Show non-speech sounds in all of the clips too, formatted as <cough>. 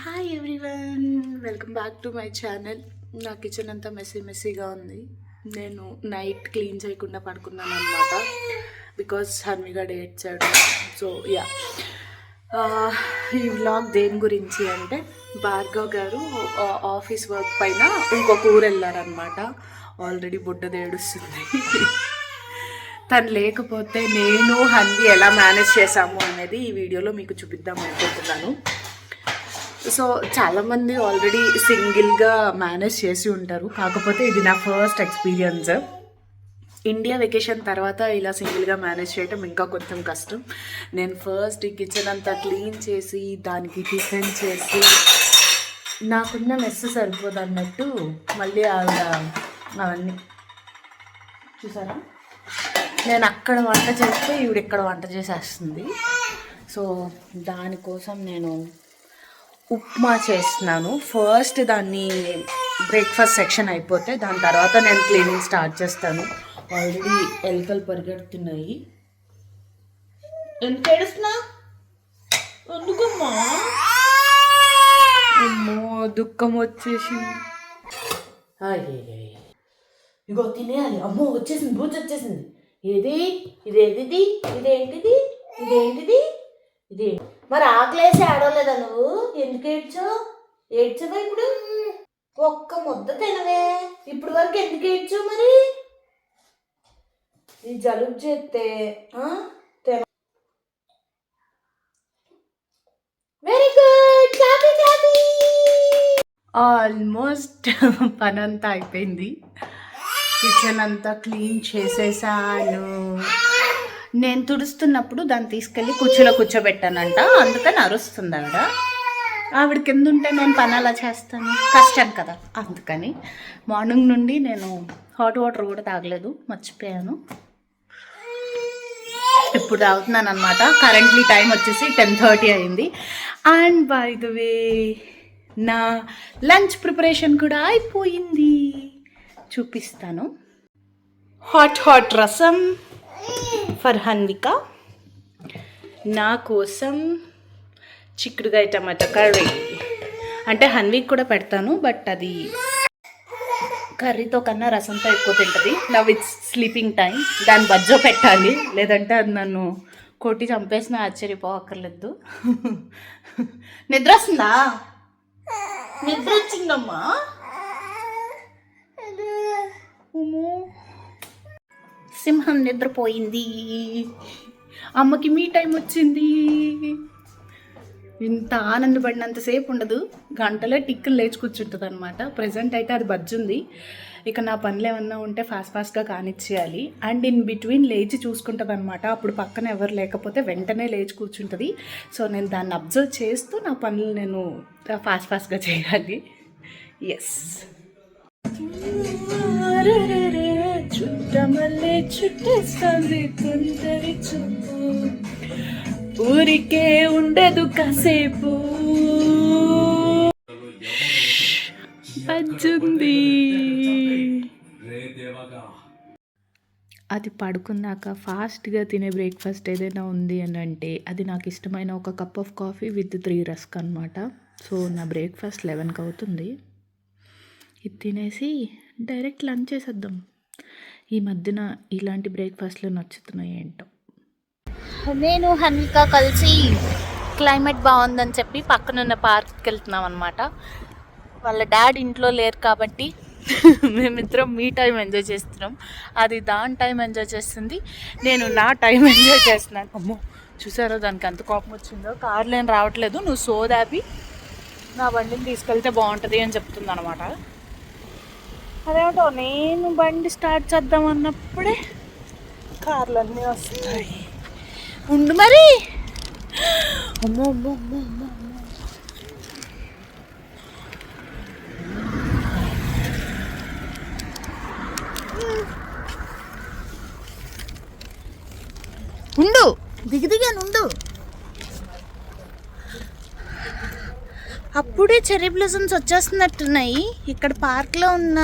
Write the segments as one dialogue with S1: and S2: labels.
S1: Hi everyone welcome back to my channel నా kitchen అంతా messy మెస్సీగా ఉంది. నేను నైట్ క్లీన్ చేయకుండా పడుకున్నాను అనమాట బికాస్ హన్విగా డేట్ చేయడం సో యా ఈ వ్లాగ్ దేని గురించి అంటే భార్గవ్ గారు ఆఫీస్ వర్క్ పైన ఇంకొక ఊరు వెళ్ళారనమాట ఆల్రెడీ బుడ్డ దేడుస్తుంది తను లేకపోతే నేను హన్వి ఎలా మేనేజ్ చేశాము అనేది ఈ వీడియోలో మీకు చూపిద్దాం అనుకుంటున్నాను. సో చాలామంది ఆల్రెడీ సింగిల్గా మేనేజ్ చేసి ఉంటారు. కాకపోతే ఇది నా ఫస్ట్ ఎక్స్పీరియన్స్. ఇండియా వెకేషన్ తర్వాత ఇలా సింగిల్గా మేనేజ్ చేయటం ఇంకా కొంచెం కష్టం. నేను ఫస్ట్ ఈ కిచెన్ అంతా క్లీన్ చేసి దానికి టిఫిన్ చేసి నాకున్న మెస్ సరిపోదు అన్నట్టు మళ్ళీ ఆవిడ అవన్నీ చూసారా? నేను అక్కడ వంట చేస్తే ఈవిడ ఇక్కడ వంట చేసేస్తుంది. సో దానికోసం నేను ఉప్మా చేస్తున్నాను. ఫస్ట్ దాన్ని బ్రేక్ఫాస్ట్ సెక్షన్ అయిపోతే దాని తర్వాత నేను క్లీనింగ్ స్టార్ట్ చేస్తాను. ఆల్రెడీ ఎలుకలు పరిగెడుతున్నాయి. ఎందుకు ఏడుస్తున్నా? ఎందుకమ్మా? అమ్మో దుఃఖం వచ్చేసి అయ్యయ్యయ్య. ఇగో తినేయాలి అమ్మో వచ్చేసింది. బూచి వచ్చేసింది ఇది ఇదేంటిది ఇదేంటిది ఇదేంటిది ఇది. మరి ఆకలేసి ఆడవలేదా నువ్వు? ఎందుకు ఏడ్చావు ఏడ్చవా ఇప్పుడు? ఒక్క ముద్ద తినవే. ఇప్పుడు వరకు ఎందుకు ఏడ్చావు మరి? ఈ జలుబు చేస్తే very good clappy clappy almost పని అంతా అయిపోయింది. కిచెన్ అంతా క్లీన్ చేసేసాను. నేను తుడుస్తున్నప్పుడు దాన్ని తీసుకెళ్ళి కుర్చీలో కూర్చోబెట్టానంట. అందుకని అరుస్తుంది ఆవిడ ఆవిడ కింద ఉంటే నేను పని అలా చేస్తాను? కష్టం కదా. అందుకని మార్నింగ్ నుండి నేను హాట్ వాటర్ కూడా తాగలేదు. మర్చిపోయాను. ఇప్పుడు తాగుతున్నాను అనమాట కరెంట్లీ టైం వచ్చేసి టెన్ థర్టీ అయింది. అండ్ బై ద వే నా లంచ్ ప్రిపరేషన్ కూడా అయిపోయింది. చూపిస్తాను. Hot hot rasam. For Hanvika నా కోసం చిక్కుడుగాయ టమాటా కర్రీ. అంటే హన్విక్ కూడా పెడతాను బట్ అది కర్రీతో కన్నా రసంతో ఎక్కువ తింటుంది. నవ్ ఇట్స్ స్లీపింగ్ టైం దాని బజ్జో పెట్టాలి. లేదంటే అది నన్ను కొట్టి చంపేసిన ఆశ్చర్యపోవక్కర్లేదు నిద్ర వస్తుందా? నిద్ర వచ్చిందమ్మా. సింహం నిద్రపోయింది. అమ్మకి మీ టైం వచ్చింది. ఇంత ఆనందపడినంతసేపు ఉండదు. గంటలో టిక్కులు లేచి కూర్చుంటుంది అనమాట ప్రజెంట్ అయితే అది బజ్జుంది. ఇక నా పనులు ఏమన్నా ఉంటే ఫాస్ట్ ఫాస్ట్గా కానిచ్చేయాలి. అండ్ ఇన్ బిట్వీన్ లేచి చూసుకుంటుంది అనమాట అప్పుడు పక్కన ఎవరు లేకపోతే వెంటనే లేచి కూర్చుంటుంది. సో నేను దాన్ని అబ్జర్వ్ చేస్తూ నా పనులు నేను ఫాస్ట్ ఫాస్ట్గా చేయాలి. ఎస్ చుట్టమల్లే చుట్టేస్తుంది తుంటరి చూపు. ఊరికే ఉండదు కాసేపు. పజ్జుంది అది పడుకున్నాక ఫాస్ట్గా తినే బ్రేక్ఫాస్ట్ ఏదైనా ఉంది అని అంటే అది నాకు ఇష్టమైన ఒక cup of coffee with three rusk అనమాట సో నా బ్రేక్ఫాస్ట్ లెవెన్కి అవుతుంది. ఇది తినేసి డైరెక్ట్ లంచ్ చేసేద్దాం. ఈ మధ్యన ఇలాంటి బ్రేక్ఫాస్ట్లు నచ్చుతున్నాయి ఏంటో? నేను హన్విక కలిసి క్లైమేట్ బాగుందని చెప్పి పక్కనున్న పార్క్కి వెళ్తున్నాం అనమాట వాళ్ళ డాడ్ ఇంట్లో లేరు కాబట్టి <laughs> మేమిద్దరం మీ టైం ఎంజాయ్ చేస్తున్నాం. అది దాని టైం ఎంజాయ్ చేస్తుంది. నేను నా టైం ఎంజాయ్ చేస్తున్నాను. అమ్మో చూసారో దానికి ఎంత కోపం వచ్చిందో? కార్లు ఏం రావట్లేదు. నువ్వు సోదాపి నా బండిని తీసుకెళ్తే బాగుంటుంది అని చెప్తుంది అనమాట అదేమిటో నేను బండి స్టార్ట్ చేద్దాం అన్నప్పుడే కార్లు అన్నీ వస్తాయి. ఉండు మరి. అమ్మో అమ్మో అమ్మో అమ్మో అమ్మో. ఉండు దిగి దిగాను ఉండు అప్పుడే చెర్రీ బ్లూజమ్స్ వచ్చేస్తున్నట్టున్నాయి. ఇక్కడ పార్క్లో ఉన్న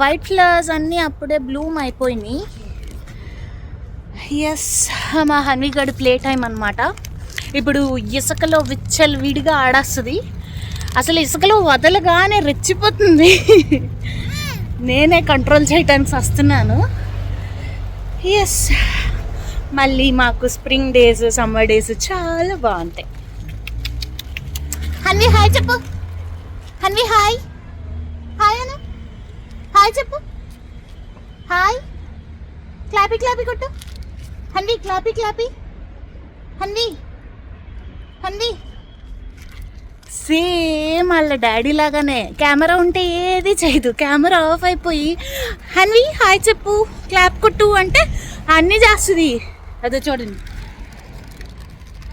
S1: వైట్ ఫ్లవర్స్ అన్నీ అప్పుడే బ్లూమ్ అయిపోయినాయి. ఎస్ మా హనీగడ్ ప్లే టైం అనమాట ఇప్పుడు ఇసుకలో విచ్చలు విడిగా ఆడేస్తుంది. అసలు ఇసుకలో వదలగానే రెచ్చిపోతుంది. నేనే కంట్రోల్ చేయడానికి వస్తున్నాను. ఎస్ మళ్ళీ మాకు స్ప్రింగ్ డేస్ సమ్మర్ డేస్ చాలా బాగుంటాయి. హన్వి హాయ్ చెప్పు. హన్వి హాయ్. హాయ్ అను. హాయ్ చెప్పు. హాయ్. క్లాపీ క్లాపీ కొట్టు. Hanvi clappy clappy. Hanvi. Hanvi. Same వాళ్ళ డాడీ లాగానే. కెమెరా ఉంటే ఏది చేయదు. కెమెరా ఆఫ్ అయిపోయి హన్వి హాయ్ చెప్పు. క్లాప్ కొట్టు అంటే అన్నీ చేస్తుంది. అదే చూడండి.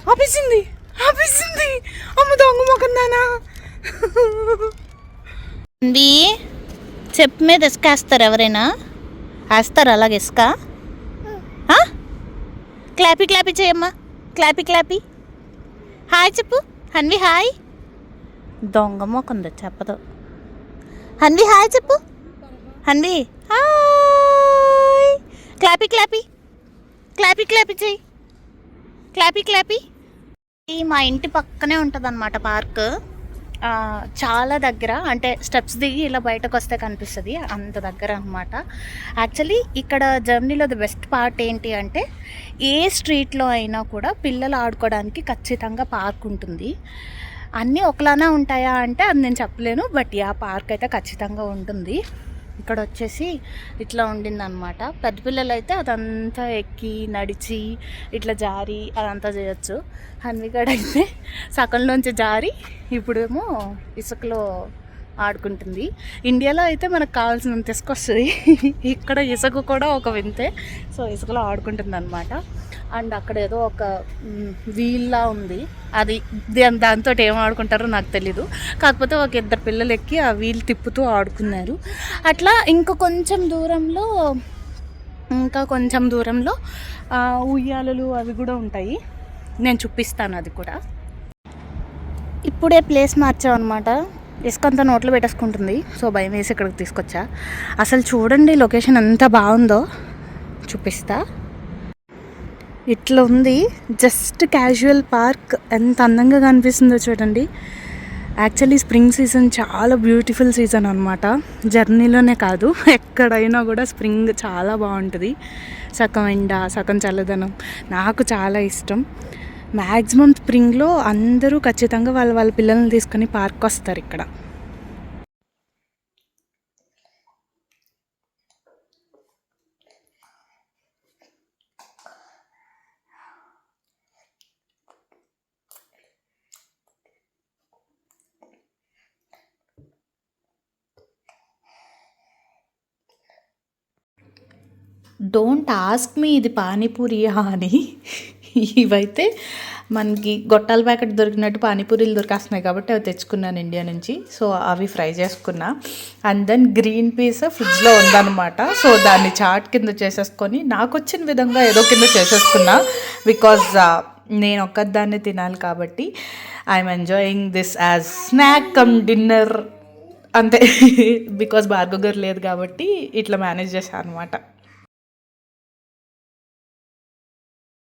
S1: ఆపేసింది. ఆపేసింది. అమ్మ దొంగ మొకందానా అంది చెప్పు మీద ఇసుకేస్తారు ఎవరైనా? వేస్తారు అలాగే ఇసుక? క్లాపీ క్లాపీ చేయమ్మా. Clappy clappy. హాయ్ చెప్పు. హన్వి హాయ్. దొంగ మొక్కంది చెప్పదు. హన్వి హాయ్ చెప్పు. హన్వి హాయ్. క్లాపీ క్లాపీ. క్లాపీ క్లాపీ చేయి. క్లాపీ క్లాపీ. ఇది మా ఇంటి పక్కనే ఉంటుంది అనమాట పార్క్ చాలా దగ్గర అంటే స్టెప్స్ దిగి ఇలా బయటకు వస్తే కనిపిస్తుంది అంత దగ్గర అనమాట యాక్చువల్లీ ఇక్కడ జర్నీలో ది బెస్ట్ పార్ట్ ఏంటి అంటే ఏ స్ట్రీట్లో అయినా కూడా పిల్లలు ఆడుకోవడానికి ఖచ్చితంగా పార్క్ ఉంటుంది. అన్నీ ఒకలానే ఉంటాయా అంటే అది నేను చెప్పలేను బట్ ఆ పార్క్ అయితే ఖచ్చితంగా ఉంటుంది. ఇక్కడ వచ్చేసి ఇట్లా ఉండిందనమాట పెద్ద పిల్లలు అయితే అదంతా ఎక్కి నడిచి ఇట్లా జారి అదంతా చేయొచ్చు. హన్విగడ్ అయితే సకంలోంచి జారి ఇప్పుడేమో ఇసుకలో ఆడుకుంటుంది. ఇండియాలో అయితే మనకు కావాల్సినంత ఇసుక వస్తుంది. ఇక్కడ ఇసుక కూడా ఒక వింతే. సో ఇసుకలో ఆడుకుంటుంది అనమాట అండ్ అక్కడ ఏదో ఒక వీల్లా ఉంది. అది దాంతో ఏం ఆడుకుంటారో నాకు తెలీదు. కాకపోతే ఒక ఇద్దరు పిల్లలు ఎక్కి ఆ వీల్ తిప్పుతూ ఆడుకున్నారు. అట్లా ఇంకా కొంచెం దూరంలో ఇంకా కొంచెం దూరంలో ఉయ్యాలలు అవి కూడా ఉంటాయి. నేను చూపిస్తాను అది కూడా. ఇప్పుడే ప్లేస్ మార్చామన్నమాట ఇసుకంతా నోట్లో పెట్టేసుకుంటుంది. సో భయం వేసి ఇక్కడికి తీసుకొచ్చా. అసలు చూడండి లొకేషన్ ఎంత బాగుందో. చూపిస్తా. ఇట్లా ఉంది. Just casual park. ఎంత అందంగా కనిపిస్తుందో చూడండి. యాక్చువల్లీ స్ప్రింగ్ సీజన్ చాలా బ్యూటిఫుల్ సీజన్ అనమాట జర్నీలోనే కాదు ఎక్కడైనా కూడా స్ప్రింగ్ చాలా బాగుంటుంది. సగం ఎండ సగం చల్లదనం. నాకు చాలా ఇష్టం. మ్యాక్సిమం స్ప్రింగ్లో అందరూ ఖచ్చితంగా వాళ్ళ వాళ్ళ పిల్లల్ని తీసుకొని పార్క్ వస్తారు ఇక్కడ. డోంట్ ఆస్క్ మీ ఇది పానీపూరియా అని. ఇవైతే మనకి గొట్టాల ప్యాకెట్ దొరికినట్టు పానీపూరీలు దొరికేస్తున్నాయి కాబట్టి అవి తెచ్చుకున్నాను ఇండియా నుంచి. సో అవి ఫ్రై చేసుకున్నా. అండ్ దెన్ గ్రీన్ పీస్ ఫ్రిడ్జ్లో ఉందన్నమాట. సో దాన్ని చాట్ కింద చేసేసుకొని నాకు వచ్చిన విధంగా ఏదో కింద చేసేసుకున్నా. బికాజ్ uh, నేను ఒక్కదాన్నే తినాలి కాబట్టి I'm enjoying this as snack come dinner అంతే. <laughs> బికాజ్ భార్గవ్ గారు లేదు కాబట్టి ఇట్లా మేనేజ్ చేశాను అనమాట